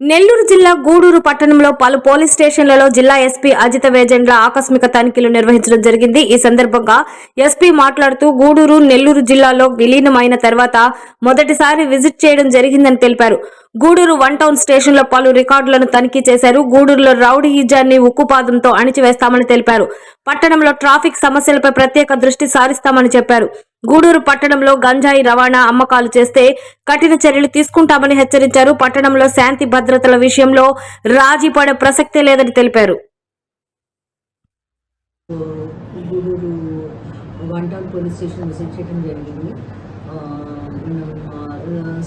నెల్లూరు జిల్లా గూడూరు పట్టణంలో పలు పోలీస్ స్టేషన్లలో జిల్లా ఎస్పీ అజిత వేజెండ్ల ఆకస్మిక తనిఖీలు నిర్వహించడం జరిగింది. ఈ సందర్భంగా ఎస్పీ మాట్లాడుతూ గూడూరు నెల్లూరు జిల్లాలో విలీనమైన తర్వాత మొదటిసారి విజిట్ చేయడం జరిగిందని తెలిపారు. గూడూరు వన్ టౌన్ స్టేషన్లో పలు రికార్డులను తనిఖీ చేశారు. గూడూరులో రౌడీయిజాన్ని ఉక్కుపాదంతో అణిచివేస్తామని తెలిపారు. పట్టణంలో ట్రాఫిక్ సమస్యలపై ప్రత్యేక దృష్టి సారిస్తామని చెప్పారు. గూడూరు పట్టణంలో గంజాయి రవాణా అమ్మకాలు చేస్తే కఠిన చర్యలు తీసుకుంటామని హెచ్చరించారు. పట్టణంలో శాంతి భద్రతల విషయంలో రాజీ పడే ప్రసక్తే లేదని తెలిపారు. Gudur one town police station visit చేయడం జరిగింది.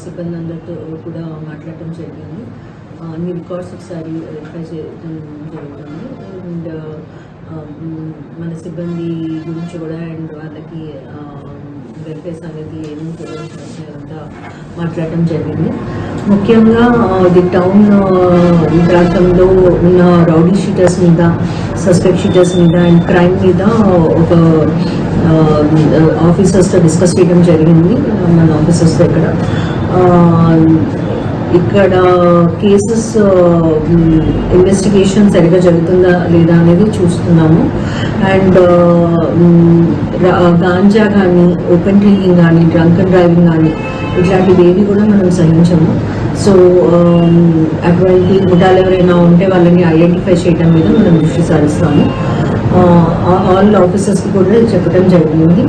సిబ్బంది అందరితో కూడా మాట్లాడటం జరిగింది. అన్ని రికార్డ్స్ ఒకసారి వెరిఫై చేయడం జరుగుతుంది. అండ్ మన సిబ్బంది గురించి కూడా అండ్ వాళ్ళకి వెల్ఫేర్ సంగతి ఏమీ తెలియజేసిన మాట్లాడటం జరిగింది. ముఖ్యంగా ది ఇది టౌన్ ఈ ప్రాంతంలో ఉన్న రౌడీ షీటర్స్ మీద సస్పెక్ట్ షీటర్స్ మీద అండ్ క్రైమ్ మీద ఒక ఆఫీసర్స్తో డిస్కస్ చేయడం జరిగింది మన ఆఫీసర్స్తో ఇక్కడ. ఇక్కడ కేసెస్ ఇన్వెస్టిగేషన్ సరిగా జరుగుతుందా లేదా అనేది చూస్తున్నాము. అండ్ గాంజా కానీ ఓపెన్ డ్రింకింగ్ కానీ డ్రంక్ అండ్ డ్రైవింగ్ కానీ ఇట్లాంటివి ఏవి కూడా మనం సహించము. సో అటువంటి గుడాలు ఎవరైనా ఉంటే వాళ్ళని ఐడెంటిఫై చేయడం మీద మనం దృష్టి సారిస్తాము. ఆల్ ఆఫీసర్స్కి కూడా చెప్పడం జరిగింది.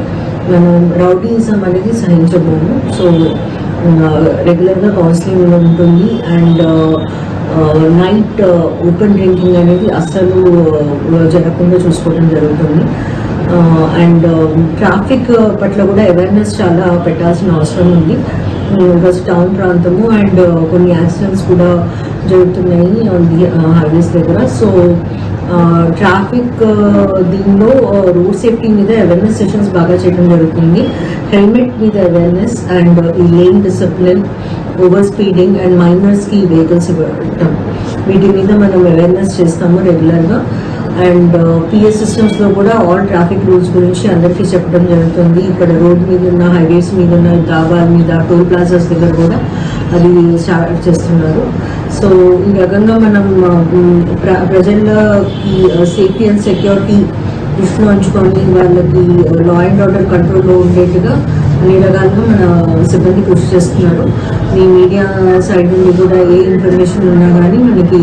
మనం రౌడీజం అనేది సహించబోము. సో రెగ్యులర్గా కౌన్సిలింగ్ ఉంటుంది. అండ్ నైట్ ఓపెన్ డ్రింకింగ్ అనేది అస్సలు జరగకుండా చూసుకోవడం జరుగుతుంది. అండ్ ట్రాఫిక్ పట్ల కూడా అవేర్నెస్ చాలా పెట్టాల్సిన అవసరం ఉంది. బికాస్ టౌన్ ప్రాంతము అండ్ కొన్ని యాక్సిడెంట్స్ కూడా జరుగుతున్నాయి హైవేస్ దగ్గర. సో ట్రాఫిక్ దీనిలో రోడ్ సేఫ్టీ మీద అవేర్నెస్ సెషన్స్ బాగా చేయడం జరుగుతుంది. హెల్మెట్ మీద అవేర్నెస్ అండ్ ఈ lane discipline over speeding and మైనర్స్కి vehicles ఇవ్వటం. వీటి మీద మనం అవేర్నెస్ చేస్తాము రెగ్యులర్గా అండ్ పిఎస్ సిస్టమ్స్లో కూడా ఆల్ ట్రాఫిక్ రూల్స్ గురించి అందరికీ చెప్పడం జరుగుతుంది. ఇక్కడ రోడ్ మీద ఉన్న హైవేస్ మీద ఉన్న డాబాల మీద టోల్ ప్లాజాస్ దగ్గర కూడా అది స్టార్ట్ చేస్తున్నారు. సో ఈ రకంగా మనం ప్రజల ప్ర సేఫ్టీ అండ్ సెక్యూరిటీ దృష్టిలో ఉంచుకొని వాళ్ళకి లా అండ్ ఆర్డర్ కంట్రోల్లో ఉండేట్టుగా అన్ని రకాలుగా మన సిబ్బంది కృషి చేస్తున్నారు. మీ మీడియా సైడ్ నుండి కూడా ఏ ఇన్ఫర్మేషన్ ఉన్నా కానీ మనకి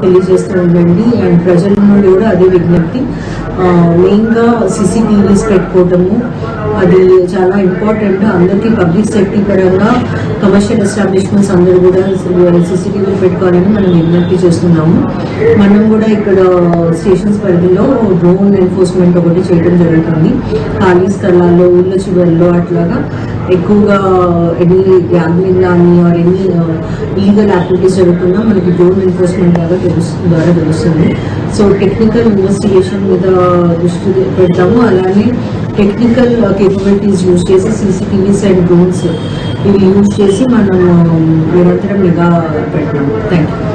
తెలియజేస్తూ ఉండండి. అండ్ ప్రజల నుండి కూడా అదే విజ్ఞప్తి. మెయిన్గా సీసీటీవీస్ పెట్టుకోవటము. అది చాలా ఇంపార్టెంట్. అందరికీ పబ్లిక్ సేఫ్టీ పరంగా కమర్షియల్ ఎస్టాబ్లిష్మెంట్స్ అందరూ కూడా సీసీటీవీలు పెట్టుకోవాలని మనం విజ్ఞప్తి చేస్తున్నాము. మనం కూడా ఇక్కడ స్టేషన్స్ పరిధిలో డ్రోన్ ఎన్ఫోర్స్మెంట్ ఒకటి చేయడం జరుగుతుంది. ఖాళీ స్థలాల్లో ఊళ్ళ చివరిలో అట్లాగా ఎక్కువగా ఎన్ని గ్యాంబ్లింగ్ కానీ ఆర్ ఎన్ని లీగల్ యాక్టివిటీస్ జరుగుతున్నా మనకి డ్రోన్ ఎన్ఫోర్స్మెంట్ ద్వారా తెలుస్తుంది ద్వారా తెలుస్తుంది. సో టెక్నికల్ ఇన్వెస్టిగేషన్ మీద దృష్టి పెడతాము. అలానే టెక్నికల్ కేపబిలిటీస్ యూజ్ చేసి సీసీటీవీస్ అండ్ డ్రోన్స్ ఇవి యూజ్ చేసి మనం uh, నిరంతరం నిఘా పెడతాము. Thank you